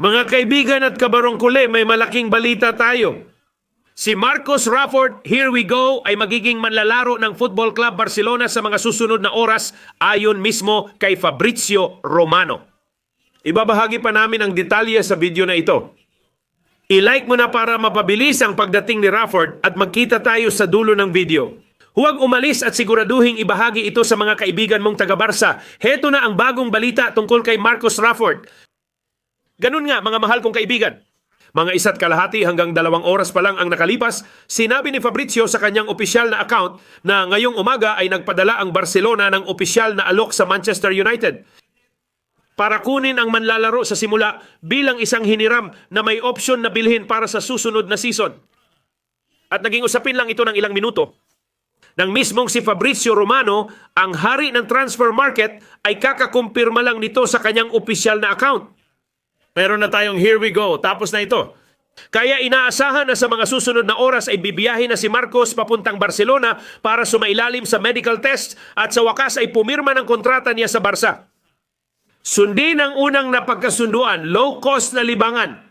Mga kaibigan at kabarong kule, may malaking balita tayo. Si Marcos Rafford, here we go, ay magiging manlalaro ng Football Club Barcelona sa mga susunod na oras ayon mismo kay Fabrizio Romano. Ibabahagi pa namin ang detalye sa video na ito. I-like mo na para mapabilis ang pagdating ni Rafford at magkita tayo sa dulo ng video. Huwag umalis at siguraduhing ibahagi ito sa mga kaibigan mong taga-Barsa. Heto na ang bagong balita tungkol kay Marcos Rafford. Ganun nga mga mahal kong kaibigan. Mga isa't kalahati hanggang dalawang oras pa lang ang nakalipas, sinabi ni Fabrizio sa kanyang opisyal na account na ngayong umaga ay nagpadala ang Barcelona ng opisyal na alok sa Manchester United para kunin ang manlalaro sa simula bilang isang hiniram na may option na bilhin para sa susunod na season. At naging usapin lang ito ng ilang minuto. Nang mismong si Fabrizio Romano, ang hari ng transfer market ay kakakumpirma lang nito sa kanyang opisyal na account. Meron na tayong here we go, tapos na ito. Kaya inaasahan na sa mga susunod na oras ay bibiyahin na si Marcos papuntang Barcelona para sumailalim sa medical test at sa wakas ay pumirma ng kontrata niya sa Barca. Sundin ang unang napagkasunduan, low cost na libangan.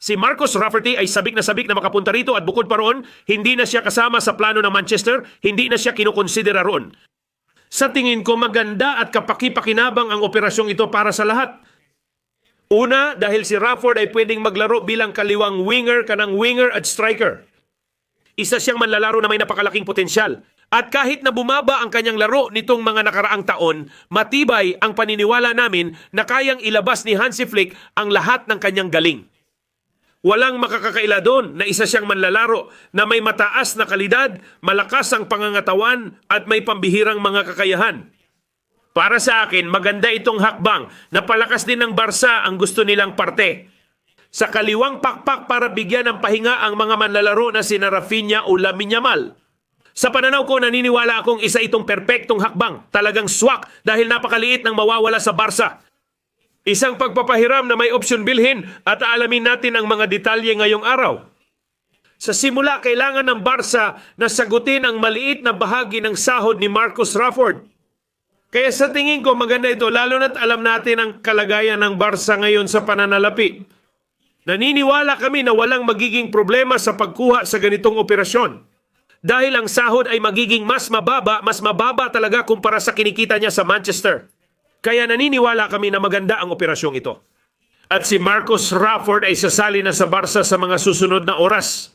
Si Marcos Rafferty ay sabik na sabik na makapunta rito at bukod pa roon, hindi na siya kasama sa plano ng Manchester, hindi na siya kinukonsidera roon. Sa tingin ko maganda at kapaki-pakinabang ang operasyong ito para sa lahat. Una, dahil si Rafford ay pwedeng maglaro bilang kaliwang winger, kanang winger at striker. Isa siyang manlalaro na may napakalaking potensyal. At kahit na bumaba ang kanyang laro nitong mga nakaraang taon, matibay ang paniniwala namin na kayang ilabas ni Hansi Flick ang lahat ng kanyang galing. Walang makakakaila doon na isa siyang manlalaro na may mataas na kalidad, malakas ang pangangatawan at may pambihirang mga kakayahan. Para sa akin, maganda itong hakbang na palakas din ng Barsa ang gusto nilang parte. Sa kaliwang pakpak para bigyan ng pahinga ang mga manlalaro na sina Rafinha o Lamine Yamal. Sa pananaw ko, naniniwala akong isa itong perpektong hakbang. Talagang swak dahil napakaliit ng mawawala sa Barsa. Isang pagpapahiram na may opsyon bilhin at aalamin natin ang mga detalye ngayong araw. Sa simula, kailangan ng Barsa na sagutin ang maliit na bahagi ng sahod ni Marcus Rafford. Kaya sa tingin ko maganda ito, lalo na't alam natin ang kalagayan ng Barsa ngayon sa pananalapi. Naniniwala kami na walang magiging problema sa pagkuha sa ganitong operasyon. Dahil ang sahod ay magiging mas mababa, mas mababa talaga kumpara sa kinikita niya sa Manchester. Kaya naniniwala kami na maganda ang operasyong ito. At si Marcus Rafford ay sasali na sa Barca sa mga susunod na oras.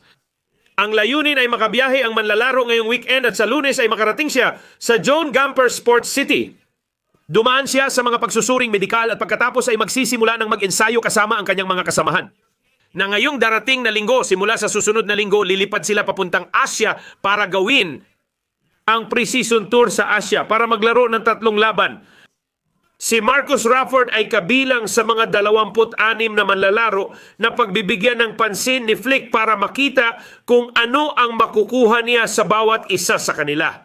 Ang layunin ay makabiyahe ang manlalaro ngayong weekend at sa lunes ay makarating siya sa Joan Gamper Sports City. Dumaan siya sa mga pagsusuring medikal at pagkatapos ay magsisimula ng mag-ensayo kasama ang kanyang mga kasamahan. Na ngayong darating na linggo, simula sa susunod na linggo, lilipad sila papuntang Asia para gawin ang pre-season tour sa Asia para maglaro ng tatlong laban. Si Marcus Rafford ay kabilang sa mga 26 na manlalaro na pagbibigyan ng pansin ni Flick para makita kung ano ang makukuha niya sa bawat isa sa kanila.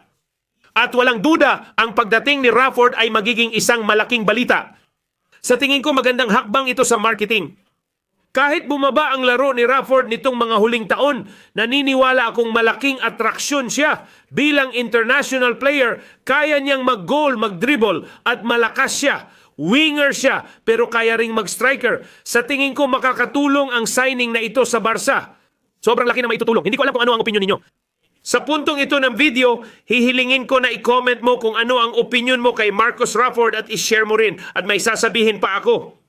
At walang duda, ang pagdating ni Rafford ay magiging isang malaking balita. Sa tingin ko magandang hakbang ito sa marketing. Kahit bumaba ang laro ni Rafford nitong mga huling taon, naniniwala akong malaking atraksyon siya. Bilang international player, kaya niyang mag-goal, mag-dribble at malakas siya. Winger siya, pero kaya ring mag-striker. Sa tingin ko makakatulong ang signing na ito sa Barca. Sobrang laki na maitutulong. Hindi ko alam kung ano ang opinion ninyo. Sa puntong ito ng video, hihilingin ko na i-comment mo kung ano ang opinion mo kay Marcus Rafford at i-share mo rin at may sasabihin pa ako.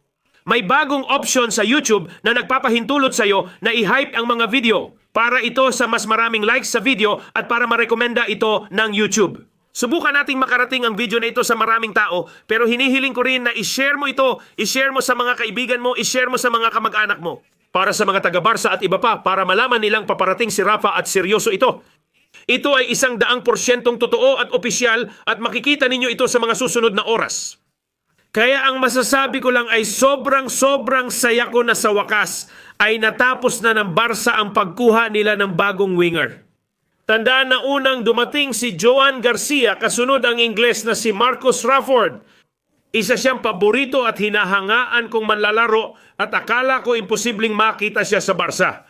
May bagong option sa YouTube na nagpapahintulot sa iyo na i-hype ang mga video para ito sa mas maraming likes sa video at para marekomenda ito ng YouTube. Subukan nating makarating ang video na ito sa maraming tao pero hinihiling ko rin na i-share mo ito, i-share mo sa mga kaibigan mo, i-share mo sa mga kamag-anak mo. Para sa mga taga-Barsa at iba pa para malaman nilang paparating si Rafa at seryoso ito. Ito ay isang daang porsyentong totoo at opisyal at makikita ninyo ito sa mga susunod na oras. Kaya ang masasabi ko lang ay sobrang sobrang saya ko na sa wakas ay natapos na ng Barca ang pagkuha nila ng bagong winger. Tandaan na unang dumating si Joan Garcia kasunod ang Ingles na si Marcus Rafford. Isa siyang paborito at hinahangaan kong manlalaro at akala ko imposibleng makita siya sa Barca.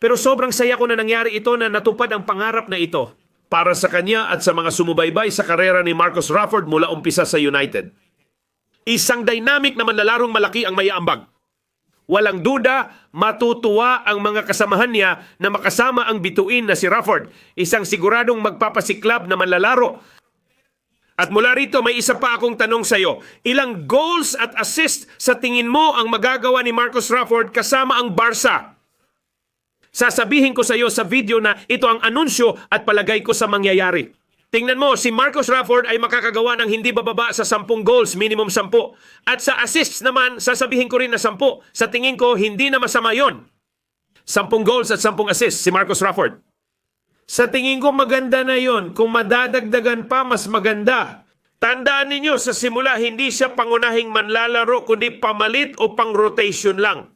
Pero sobrang saya ko na nangyari ito na natupad ang pangarap na ito para sa kanya at sa mga sumubaybay sa karera ni Marcus Rafford mula umpisa sa United. Isang dynamic na manlalarong malaki ang may ambag. Walang duda, matutuwa ang mga kasamahan niya na makasama ang bituin na si Rafford, isang siguradong magpapasiklab na manlalaro. At mula rito, may isa pa akong tanong sa iyo. Ilang goals at assist sa tingin mo ang magagawa ni Marcus Rafford kasama ang Barca? Sasabihin ko sa iyo sa video na ito ang anunsyo at palagay ko sa mangyayari. Tingnan mo, si Marcus Rafford ay makakagawa ng hindi bababa sa 10 goals, minimum 10. At sa assists naman, sasabihin ko rin na 10. Sa tingin ko, hindi na masama yon. 10 goals at 10 assists si Marcus Rafford. Sa tingin ko maganda na yon. Kung madadagdagan pa, mas maganda. Tandaan ninyo, sa simula, hindi siya pangunahing manlalaro, kundi pamalit o pang-rotation lang.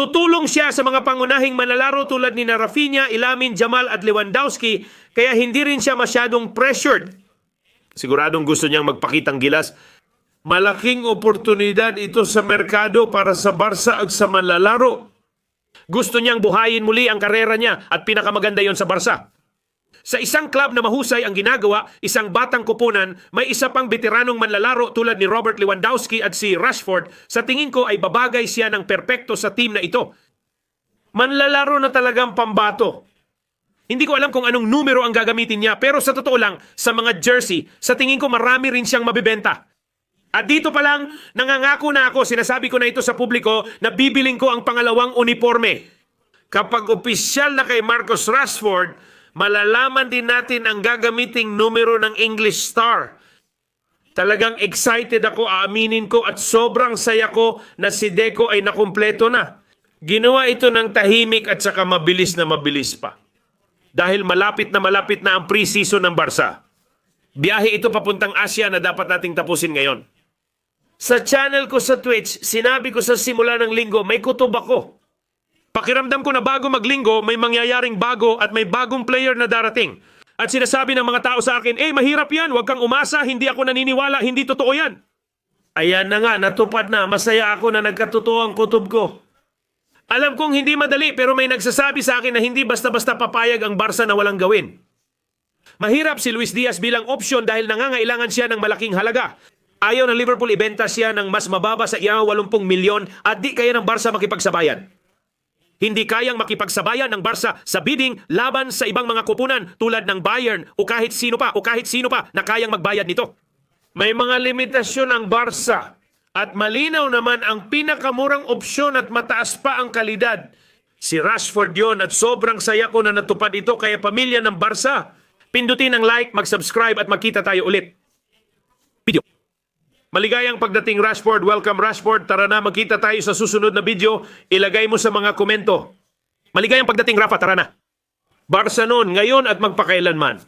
Tutulong siya sa mga pangunahing manlalaro tulad ni Rafinha, Ilamin, Jamal at Lewandowski, kaya hindi rin siya masyadong pressured. Siguradong gusto niyang magpakitang gilas. Malaking oportunidad ito sa merkado para sa Barca at sa manlalaro. Gusto niyang buhayin muli ang karera niya at pinakamaganda yon sa Barca. Sa isang club na mahusay ang ginagawa, isang batang kupunan, may isa pang veteranong manlalaro tulad ni Robert Lewandowski at si Rashford, sa tingin ko ay babagay siya ng perpekto sa team na ito. Manlalaro na talagang pambato. Hindi ko alam kung anong numero ang gagamitin niya, pero sa totoo lang, sa mga jersey, sa tingin ko marami rin siyang mabibenta. At dito pa lang, nangangako na ako, sinasabi ko na ito sa publiko, na bibiling ko ang pangalawang uniforme. Kapag opisyal na kay Marcus Rashford, malalaman din natin ang gagamiting numero ng English Star. Talagang excited ako, aaminin ko at sobrang saya ko na si Deco ay nakumpleto na. Ginawa ito ng tahimik at saka mabilis na mabilis pa. Dahil malapit na malapit na ang pre-season ng Barca. Biyahe ito papuntang Asia na dapat nating tapusin ngayon. Sa channel ko sa Twitch, sinabi ko sa simula ng linggo, may kutob ako. Pakiramdam ko na bago maglinggo, may mangyayaring bago at may bagong player na darating. At sinasabi ng mga tao sa akin, eh mahirap yan, huwag kang umasa, hindi ako naniniwala, hindi totoo yan. Ayan na nga, natupad na, masaya ako na nagkatotoo ang kutob ko. Alam kong hindi madali pero may nagsasabi sa akin na hindi basta-basta papayag ang Barca na walang gawin. Mahirap si Luis Diaz bilang opsyon dahil nangangailangan siya ng malaking halaga. Ayaw ng Liverpool ibenta siya ng mas mababa sa iya 80 milyon at di kaya ng Barca makipagsabayan. Hindi kayang makipagsabayan ng Barca sa bidding laban sa ibang mga kupunan tulad ng Bayern o kahit sino pa o kahit sino pa na kayang magbayad nito. May mga limitasyon ang Barca at malinaw naman ang pinakamurang opsyon at mataas pa ang kalidad. Si Rashford yon at sobrang saya ko na natupad ito kaya pamilya ng Barca. Pindutin ang like, mag-subscribe at magkita tayo ulit. Video. Maligayang pagdating Rashford. Welcome Rashford. Tara na magkita tayo sa susunod na video. Ilagay mo sa mga komento. Maligayang pagdating Rafa. Tara na. Barca noon, ngayon at magpakailanman.